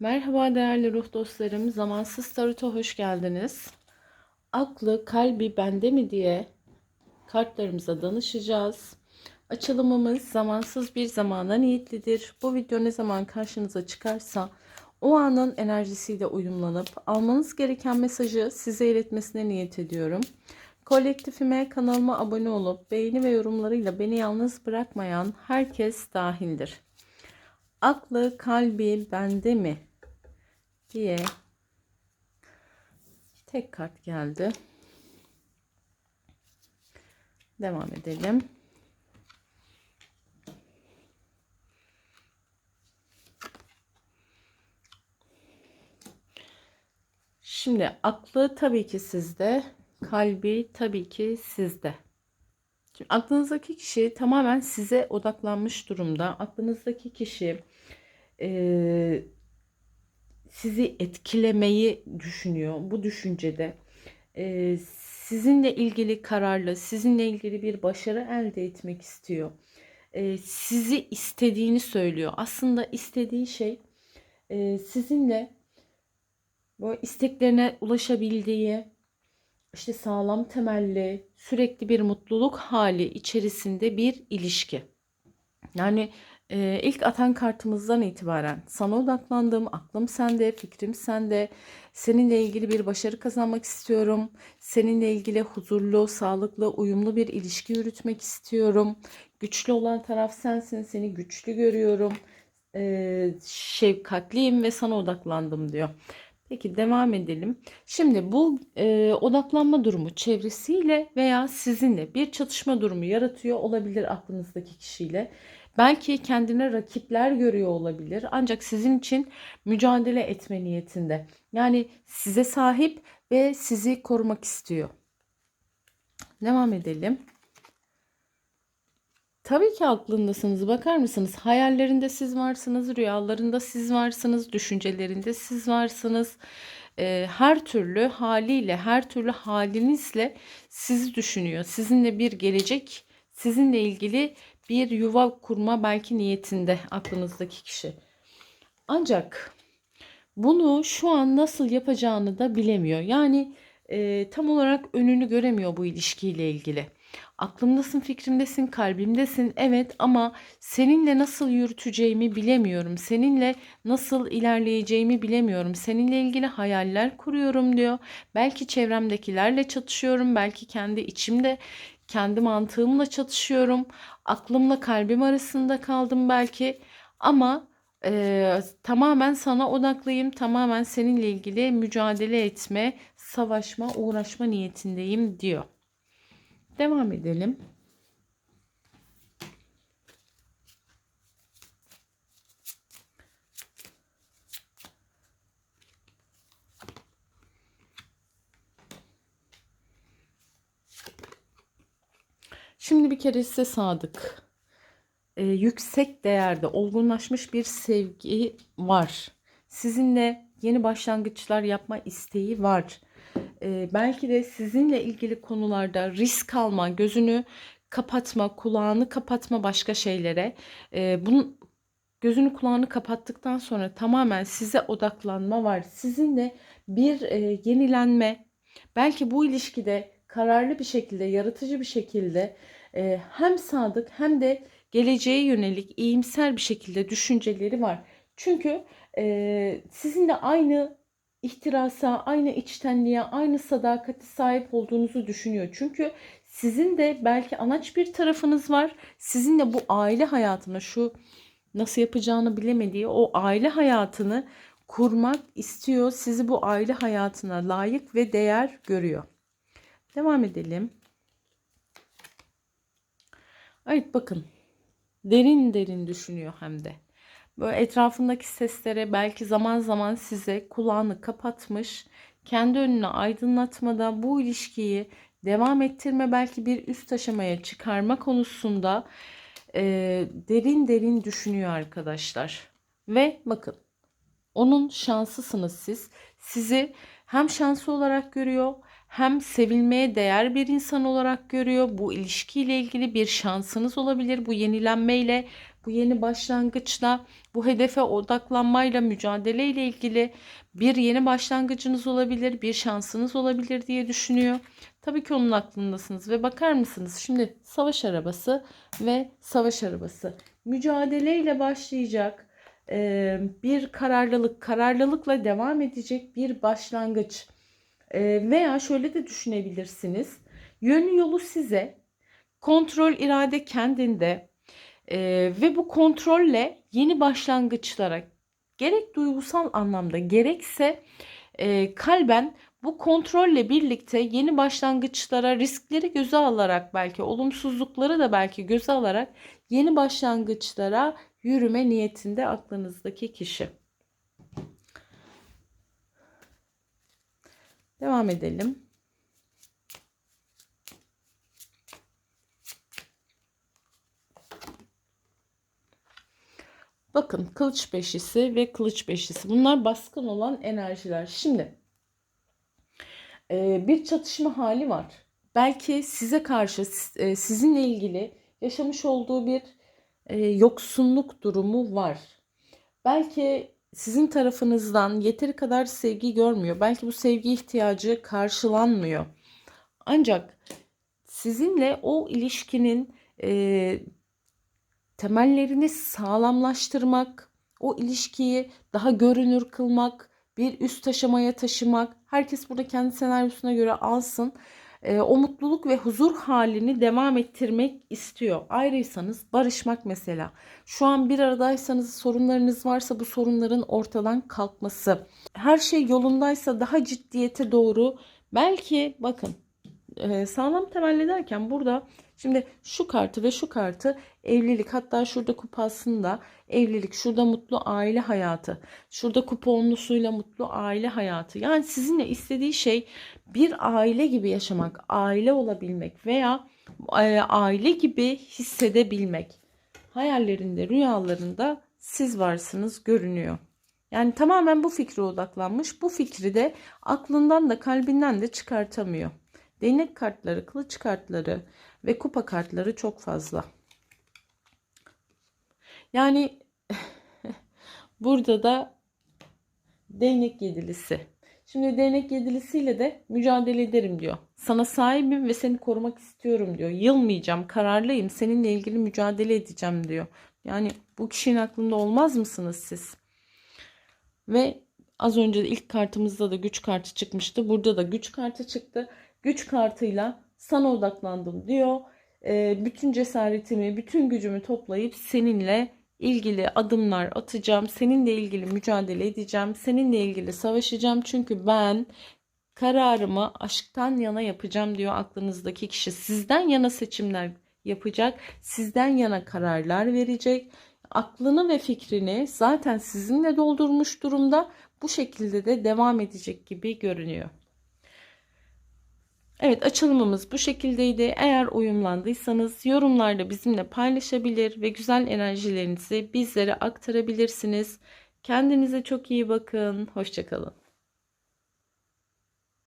Merhaba değerli ruh dostlarım. Zamansız Tarot'a hoş geldiniz. Aklı, kalbi bende mi diye kartlarımıza danışacağız. Açılımımız zamansız bir zamana niyetlidir. Bu video ne zaman karşınıza çıkarsa o anın enerjisiyle uyumlanıp almanız gereken mesajı size iletmesine niyet ediyorum. Kolektifime kanalıma abone olup beğeni ve yorumlarıyla beni yalnız bırakmayan herkes dahildir. Aklı, kalbi bende mi diye tek kart geldi. Devam edelim. Şimdi aklı tabii ki sizde, kalbi tabii ki sizde. Şimdi aklınızdaki kişi tamamen size odaklanmış durumda. Aklınızdaki kişi e, sizi etkilemeyi düşünüyor bu düşüncede. E, sizinle ilgili kararlı, sizinle ilgili bir başarı elde etmek istiyor. E, sizi istediğini söylüyor. Aslında istediği şey e, sizinle böyle isteklerine ulaşabildiği, işte sağlam temelli, sürekli bir mutluluk hali içerisinde bir ilişki. Yani e, ilk atan kartımızdan itibaren sana odaklandım, aklım sende, fikrim sende. Seninle ilgili bir başarı kazanmak istiyorum. Seninle ilgili huzurlu, sağlıklı, uyumlu bir ilişki yürütmek istiyorum. Güçlü olan taraf sensin, seni güçlü görüyorum. E, şefkatliyim ve sana odaklandım diyor. Peki devam edelim. Şimdi bu e, odaklanma durumu çevresiyle veya sizinle bir çatışma durumu yaratıyor olabilir aklınızdaki kişiyle. Belki kendine rakipler görüyor olabilir. Ancak sizin için mücadele etme niyetinde. Yani size sahip ve sizi korumak istiyor. Devam edelim. Tabii ki aklındasınız. Bakar mısınız? Hayallerinde siz varsınız, rüyalarında siz varsınız, düşüncelerinde siz varsınız. Ee, her türlü haliyle, her türlü halinizle sizi düşünüyor. Sizinle bir gelecek, sizinle ilgili bir yuva kurma belki niyetinde aklınızdaki kişi. Ancak bunu şu an nasıl yapacağını da bilemiyor. Yani e, tam olarak önünü göremiyor bu ilişkiyle ilgili. Aklımdasın, fikrimdesin, kalbimdesin. Evet ama seninle nasıl yürüteceğimi bilemiyorum. Seninle nasıl ilerleyeceğimi bilemiyorum. Seninle ilgili hayaller kuruyorum diyor. Belki çevremdekilerle çatışıyorum. Belki kendi içimde kendi mantığımla çatışıyorum. Aklımla kalbim arasında kaldım belki. Ama e, tamamen sana odaklıyım. Tamamen seninle ilgili mücadele etme, savaşma, uğraşma niyetindeyim diyor. Devam edelim. Şimdi bir kere size sadık, e, yüksek değerde olgunlaşmış bir sevgi var. Sizinle yeni başlangıçlar yapma isteği var. E, belki de sizinle ilgili konularda risk alma, gözünü kapatma, kulağını kapatma başka şeylere. E, bunun gözünü kulağını kapattıktan sonra tamamen size odaklanma var. Sizinle bir e, yenilenme, belki bu ilişkide kararlı bir şekilde, yaratıcı bir şekilde e, hem sadık hem de geleceğe yönelik iyimser bir şekilde düşünceleri var. Çünkü e, sizinle aynı ihtirasa, aynı içtenliğe, aynı sadakati sahip olduğunuzu düşünüyor. Çünkü sizin de belki anaç bir tarafınız var. Sizinle bu aile hayatına şu nasıl yapacağını bilemediği o aile hayatını kurmak istiyor. Sizi bu aile hayatına layık ve değer görüyor. Devam edelim. Evet bakın. Derin derin düşünüyor hem de. Böyle etrafındaki seslere belki zaman zaman size kulağını kapatmış, kendi önüne aydınlatmada bu ilişkiyi devam ettirme belki bir üst aşamaya çıkarma konusunda e, derin derin düşünüyor arkadaşlar. Ve bakın onun şanslısınız siz. Sizi hem şanslı olarak görüyor hem sevilmeye değer bir insan olarak görüyor. Bu ilişkiyle ilgili bir şansınız olabilir. Bu yenilenmeyle bu yeni başlangıçla, bu hedefe odaklanmayla, mücadeleyle ilgili bir yeni başlangıcınız olabilir, bir şansınız olabilir diye düşünüyor. Tabii ki onun aklındasınız ve bakar mısınız? Şimdi savaş arabası ve savaş arabası mücadeleyle başlayacak e, bir kararlılık, kararlılıkla devam edecek bir başlangıç. E, veya şöyle de düşünebilirsiniz. Yönü yolu size, kontrol irade kendinde e, ve bu kontrolle yeni başlangıçlara gerek duygusal anlamda gerekse e, kalben bu kontrolle birlikte yeni başlangıçlara riskleri göze alarak belki olumsuzlukları da belki göze alarak yeni başlangıçlara yürüme niyetinde aklınızdaki kişi. Devam edelim. Bakın kılıç beşisi ve kılıç beşisi. Bunlar baskın olan enerjiler. Şimdi e, bir çatışma hali var. Belki size karşı e, sizinle ilgili yaşamış olduğu bir e, yoksunluk durumu var. Belki sizin tarafınızdan yeteri kadar sevgi görmüyor. Belki bu sevgi ihtiyacı karşılanmıyor. Ancak sizinle o ilişkinin e, temellerini sağlamlaştırmak, o ilişkiyi daha görünür kılmak, bir üst aşamaya taşımak. Herkes burada kendi senaryosuna göre alsın. E, o mutluluk ve huzur halini devam ettirmek istiyor. Ayrıysanız barışmak mesela. Şu an bir aradaysanız sorunlarınız varsa bu sorunların ortadan kalkması. Her şey yolundaysa daha ciddiyete doğru belki bakın e, sağlam temelli derken burada şimdi şu kartı ve şu kartı evlilik hatta şurada kupasında evlilik şurada mutlu aile hayatı şurada kupa onlusuyla mutlu aile hayatı yani sizinle istediği şey bir aile gibi yaşamak aile olabilmek veya e, aile gibi hissedebilmek hayallerinde rüyalarında siz varsınız görünüyor. Yani tamamen bu fikre odaklanmış. Bu fikri de aklından da kalbinden de çıkartamıyor. Değnek kartları, kılıç kartları ve kupa kartları çok fazla. Yani burada da değnek yedilisi. Şimdi değnek yedilisiyle de mücadele ederim diyor. Sana sahibim ve seni korumak istiyorum diyor. Yılmayacağım, kararlıyım. Seninle ilgili mücadele edeceğim diyor. Yani bu kişinin aklında olmaz mısınız siz? Ve az önce ilk kartımızda da güç kartı çıkmıştı. Burada da güç kartı çıktı güç kartıyla sana odaklandım diyor. E, bütün cesaretimi, bütün gücümü toplayıp seninle ilgili adımlar atacağım. Seninle ilgili mücadele edeceğim. Seninle ilgili savaşacağım. Çünkü ben kararımı aşktan yana yapacağım diyor aklınızdaki kişi. Sizden yana seçimler yapacak. Sizden yana kararlar verecek. Aklını ve fikrini zaten sizinle doldurmuş durumda. Bu şekilde de devam edecek gibi görünüyor. Evet açılımımız bu şekildeydi. Eğer uyumlandıysanız yorumlarda bizimle paylaşabilir ve güzel enerjilerinizi bizlere aktarabilirsiniz. Kendinize çok iyi bakın. Hoşçakalın.